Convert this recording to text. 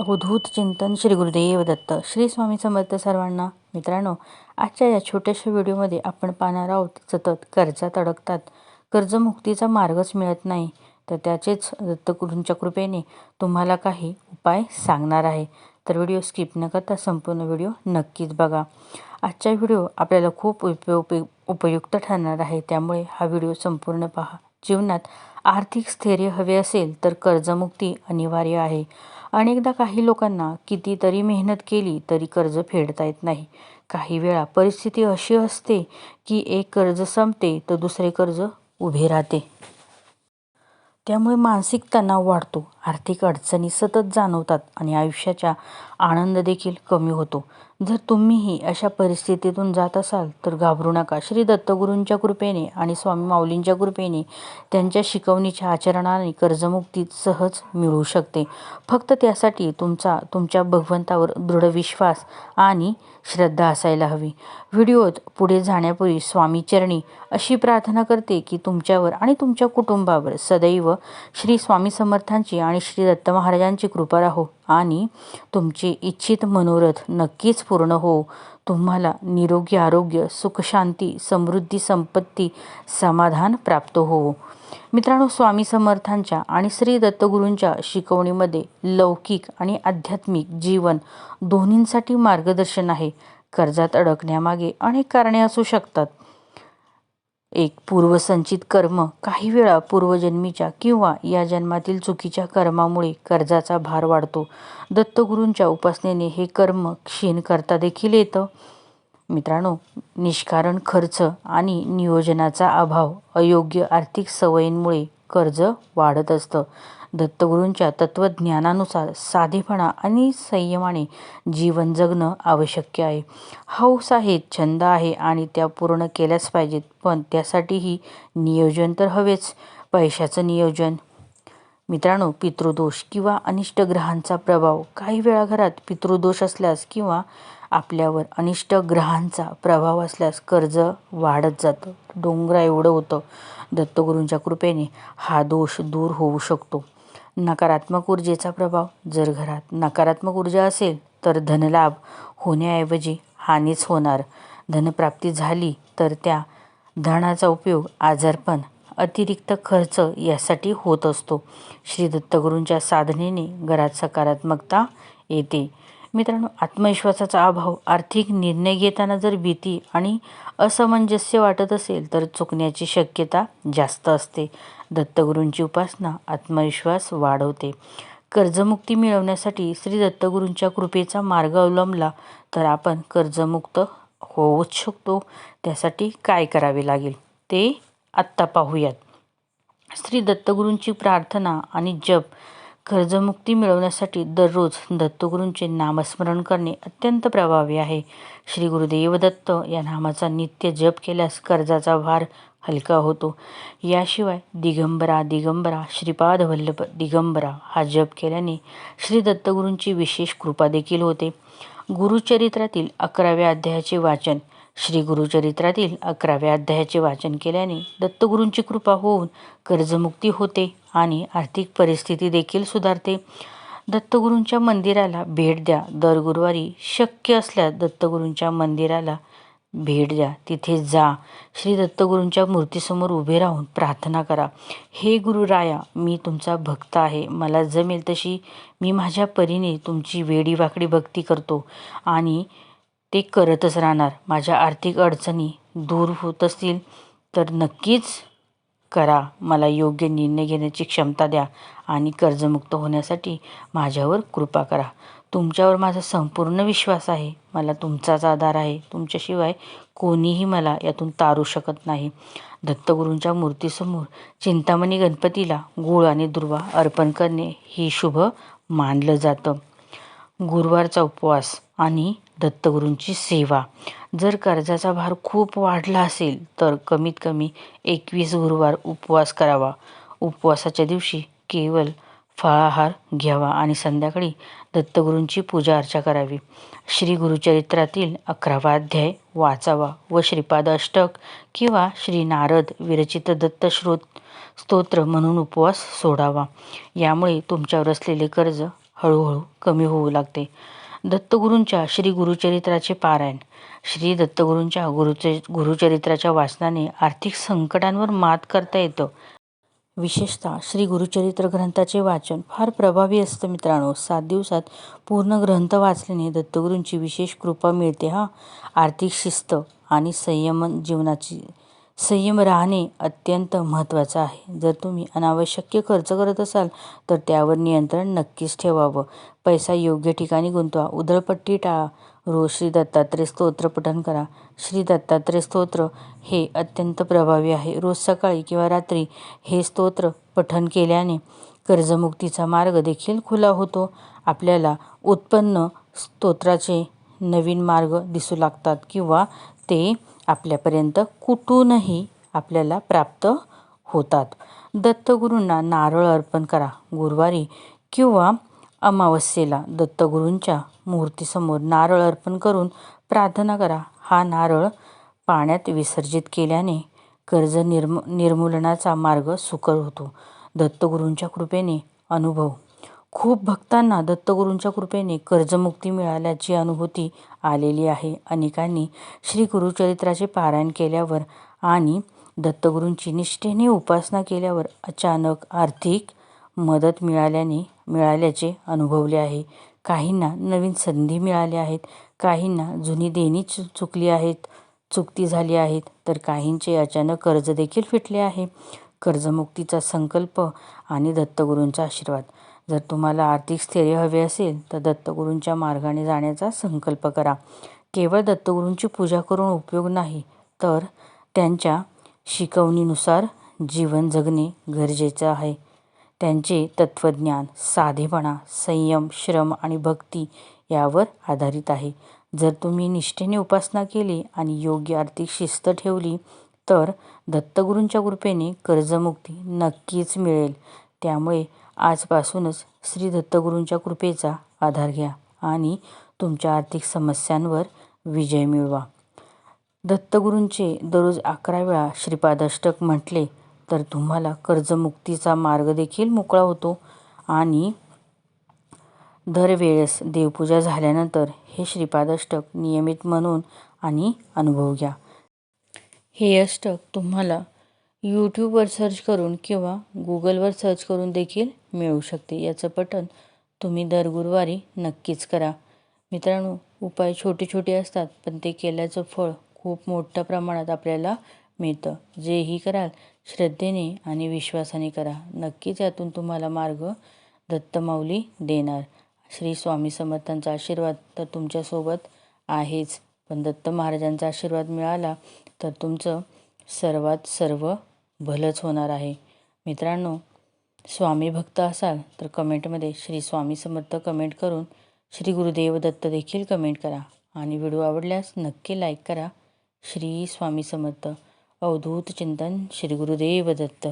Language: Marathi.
अवधूत चिंतन श्री गुरुदेव दत्त. श्री स्वामी समर्थ सर्वांना मित्रांनो आजच्या या छोट्याशा व्हिडिओमध्ये आपण पाहणार आहोत सतत कर्जात अडकतात. कर्जमुक्तीचा मार्गच मिळत नाही तर त्याचेच दत्तगुरूंच्या कृपेने तुम्हाला काही उपाय सांगणार आहे. तर व्हिडिओ स्किप न करता संपूर्ण व्हिडिओ नक्कीच बघा. आजचा व्हिडिओ आपल्याला खूप उपयोग उपयुक्त ठरणार आहे त्यामुळे हा व्हिडिओ संपूर्ण पहा. जीवनात आर्थिक स्थैर्य हवे असेल तर कर्जमुक्ती अनिवार्य आहे. अनेकदा काही लोकांना कितीतरी मेहनत केली तरी कर्ज फेडता येत नाही. काही वेळा परिस्थिती अशी असते की एक कर्ज संपते तर दुसरे कर्ज उभे राहते. त्यामुळे मानसिक तणाव वाढतो. आर्थिक अडचणी सतत जाणवतात आणि आयुष्याचा आनंद देखील कमी होतो. जर तुम्हीही अशा परिस्थितीतून जात असाल तर घाबरू नका. श्री दत्तगुरूंच्या कृपेने आणि स्वामी माऊलींच्या कृपेने त्यांच्या शिकवणीच्या आचरणाने कर्जमुक्ती सहज मिळू शकते. फक्त त्यासाठी तुमचा तुमच्या भगवंतावर दृढ विश्वास आणि श्रद्धा असायला हवी. व्हिडिओत पुढे जाण्यापूर्वी स्वामी चरणी अशी प्रार्थना करते की तुमच्यावर आणि तुमच्या कुटुंबावर सदैव श्री स्वामी समर्थांची आणि श्री दत्त महाराजांची कृपा राहो आणि तुमचे इच्छित मनोरथ नक्कीच पूर्ण हो. तुम्हाला निरोगी आरोग्य सुखशांती समृद्धी संपत्ती समाधान प्राप्त होवो मित्रांनो स्वामी समर्थांच्या आणि श्री दत्तगुरूंच्या शिकवणीमध्ये लौकिक आणि आध्यात्मिक जीवन दोन्हींसाठी मार्गदर्शन आहे. कर्जात अडकण्यामागे अनेक कारणे असू शकतात. एक पूर्वसंचित कर्म. काही वेळा पूर्वजन्मीच्या किंवा या जन्मातील चुकीच्या कर्मामुळे कर्जाचा भार वाढतो. दत्तगुरूंच्या उपासनेने हे कर्म क्षीण करता देखील येतं. मित्रांनो निष्कारण खर्च आणि नियोजनाचा अभाव अयोग्य आर्थिक सवयींमुळे कर्ज वाढत असतं. दत्तगुरूंच्या तत्त्वज्ञानानुसार साधेपणा आणि संयमाने जीवन जगणं आवश्यक आहे. हौस आहे छंद आहे आणि त्या पूर्ण केल्याच पाहिजेत पण त्यासाठीही नियोजन तर हवेच पैशाचं नियोजन. मित्रांनो पितृदोष किंवा अनिष्ट ग्रहांचा प्रभाव काही वेळा घरात पितृदोष असल्यास किंवा आपल्यावर अनिष्ट ग्रहांचा प्रभाव असल्यास कर्ज वाढत जातं. डोंगरा एवढं होतं दत्तगुरूंच्या कृपेने हा दोष दूर होऊ शकतो. नकारात्मक ऊर्जेचा प्रभाव. जर घरात नकारात्मक ऊर्जा असेल तर धनलाभ होण्याऐवजी हानीच होणार. धनप्राप्ती झाली तर त्या धनाचा उपयोग आजारपण अतिरिक्त खर्च यासाठी होत असतो. श्री दत्तगुरूंच्या साधनेने घरात सकारात्मकता येते. मित्रांनो आत्मविश्वासाचा अभाव आर्थिक निर्णय घेताना जर भीती आणि असमंजस्य वाटत असेल तर चुकण्याची शक्यता जास्त असते. दत्तगुरूंची उपासना आत्मविश्वास वाढवते. कर्जमुक्ती मिळवण्यासाठी श्री दत्तगुरूंच्या कृपेचा मार्ग अवलंबला तर आपण कर्जमुक्त होऊच शकतो. त्यासाठी काय करावे लागेल ते आत्ता पाहूयात. श्री दत्तगुरूंची प्रार्थना आणि जप कर्जमुक्ती मिळवण्यासाठी दररोज दत्तगुरूंचे नामस्मरण करणे अत्यंत प्रभावी आहे. श्री गुरुदेव दत्त या नामाचा नित्य जप केल्यास कर्जाचा भार हलका होतो. याशिवाय दिगंबरा दिगंबरा श्रीपाद वल्लभ दिगंबरा हा जप केल्याने श्री दत्तगुरूंची विशेष कृपा देखील होते. गुरुचरित्रातील अकराव्या अध्यायाचे वाचन श्री गुरुचरित्रातील अकराव्या अध्यायाचे वाचन केल्याने दत्तगुरूंची कृपा होऊन कर्जमुक्ती होते. आणि आर्थिक परिस्थिती देखील सुधारते. दत्तगुरूंच्या मंदिराला भेट द्या. दर गुरुवारी शक्य असल्यास दत्तगुरूंच्या मंदिराला भेट द्या. तिथे जा. श्री दत्तगुरूंच्या मूर्तीसमोर उभे राहून प्रार्थना करा. हे गुरुराया मी तुमचा भक्त आहे. मला जमेल तशी मी माझ्या परीने तुमची वेडीवाकडी भक्ती करतो आणि ते करतच राहणार. माझ्या आर्थिक अडचणी दूर होत असतील तर नक्कीच करा. मला योग्य निर्णय घेण्याची क्षमता द्या आणि कर्जमुक्त होण्यासाठी माझ्यावर कृपा करा. तुमच्यावर माझा संपूर्ण विश्वास आहे. मला तुमचाच आधार आहे. तुमच्याशिवाय कोणीही मला यातून तारू शकत नाही. दत्तगुरूंच्या मूर्तीसमोर चिंतामणी गणपतीला गूळ आणि दुर्वा अर्पण करणे हे शुभ मानलं जातं. गुरुवारचा उपवास आणि दत्तगुरूंची सेवा. जर कर्जाचा भार खूप वाढला असेल तर कमीत कमी एकवीस गुरुवार उपवास करावा. उपवासाच्या दिवशी केवळ फळाहार घ्यावा आणि संध्याकाळी दत्तगुरूंची पूजा अर्चा करावी. श्री गुरुचरित्रातील अकरावा अध्याय वाचावा व श्रीपाद अष्टक किंवा श्री नारद विरचित दत्तश्रोत स्तोत्र म्हणून उपवास सोडावा. यामुळे तुमच्यावर असलेले कर्ज हळूहळू कमी होऊ लागते. दत्तगुरूंच्या श्री गुरुचरित्राचे पारायण. श्री दत्तगुरूंच्या गुरुचे गुरुचरित्राच्या वाचनाने आर्थिक संकटांवर मात करता येतं. विशेषतः श्री गुरुचरित्र ग्रंथाचे वाचन फार प्रभावी असतं मित्रांनो. सात दिवसात पूर्ण ग्रंथ वाचल्याने दत्तगुरूंची विशेष कृपा मिळते. हा आर्थिक शिस्त आणि संयमन जीवनाची संयम राहणे अत्यंत महत्त्वाचं आहे. जर तुम्ही अनावश्यक खर्च करत असाल तर त्यावर नियंत्रण नक्कीच ठेवावं. पैसा योग्य ठिकाणी गुंतवा. उधळपट्टी टाळा. रोज श्री दत्तात्रय स्तोत्र पठण करा. श्री दत्तात्रय स्तोत्र हे अत्यंत प्रभावी आहे. रोज सकाळी किंवा रात्री हे स्तोत्र पठण केल्याने कर्जमुक्तीचा मार्ग देखील खुला होतो. आपल्याला उत्पन्न स्तोत्राचे नवीन मार्ग दिसू लागतात किंवा ते आपल्यापर्यंत कुठूनही आपल्याला प्राप्त होतात. दत्तगुरूंना नारळ अर्पण करा गुरुवारी किंवा अमावस्येला. दत्तगुरूंच्या मूर्तीसमोर नारळ अर्पण करून प्रार्थना करा. हा नारळ पाण्यात विसर्जित केल्याने कर्ज निर्म निर्मूलनाचा मार्ग सुकर होतो. दत्तगुरूंच्या कृपेने अनुभव. खूप भक्तांना दत्तगुरूंच्या कृपेने कर्जमुक्ती मिळाल्याची अनुभूती आलेली आहे. अनेकांनी श्री गुरुचरित्राचे पारायण केल्यावर आणि दत्तगुरूंची निष्ठेने उपासना केल्यावर अचानक आर्थिक मदत मिळाल्याने मिळाल्याचे अनुभवले आहे. काहींना नवीन संधी मिळाल्या आहेत काहींना जुनी देणी चुकली आहेत चुकती झाली आहेत तर काहींचे अचानक कर्ज देखील फिटले आहे. कर्जमुक्तीचा संकल्प आणि दत्तगुरूंचा आशीर्वाद. जर तुम्हाला आर्थिक स्थैर्य हवे असेल तर दत्तगुरूंच्या मार्गाने जाण्याचा संकल्प करा. केवळ दत्तगुरूंची पूजा करून उपयोग नाही तर त्यांच्या शिकवणीनुसार जीवन जगणे गरजेचं आहे. त्यांचे तत्त्वज्ञान साधेपणा संयम श्रम आणि भक्ती यावर आधारित आहे. जर तुम्ही निष्ठेने उपासना केली आणि योग्य आर्थिक शिस्त ठेवली तर दत्तगुरूंच्या कृपेने कर्जमुक्ती नक्कीच मिळेल. त्यामुळे आजपासूनच श्री दत्तगुरूंच्या कृपेचा आधार घ्या आणि तुमच्या आर्थिक समस्यांवर विजय मिळवा. दत्तगुरूंचे दररोज अकरा वेळा श्रीपादष्टक म्हटले तर तुम्हाला कर्जमुक्तीचा मार्ग देखील मोकळा होतो आणि दरवेळेस देवपूजा झाल्यानंतर हे श्रीपादष्टक नियमित म्हणून आणि अनुभव घ्या. हे अष्टक तुम्हाला यूट्यूबवर सर्च करून किंवा गुगलवर सर्च करून देखील मिळू शकते. याचं पठण तुम्ही दर गुरुवारी नक्कीच करा. मित्रांनो उपाय छोटे छोटे असतात पण ते केल्याचं फळ खूप मोठ्या प्रमाणात आपल्याला मिळतं. जेही कराल श्रद्धेने आणि विश्वासाने करा. नक्कीच यातून तुम्हाला मार्ग दत्तमाऊली देणार. श्री स्वामी समर्थांचा आशीर्वाद तर तुमच्यासोबत आहेच. पण दत्त महाराजांचा आशीर्वाद मिळाला तर तुमचं सर्वात सर्व भलंच होणार आहे. मित्रांनो स्वामी भक्त असाल तर कमेंटमध्ये श्री स्वामी समर्थ कमेंट करून श्री गुरुदेव दत्त देखील कमेंट करा आणि व्हिडिओ आवडल्यास नक्की लाईक करा. श्री स्वामी समर्थ. अवधूत चिंतन श्री गुरुदेव दत्त.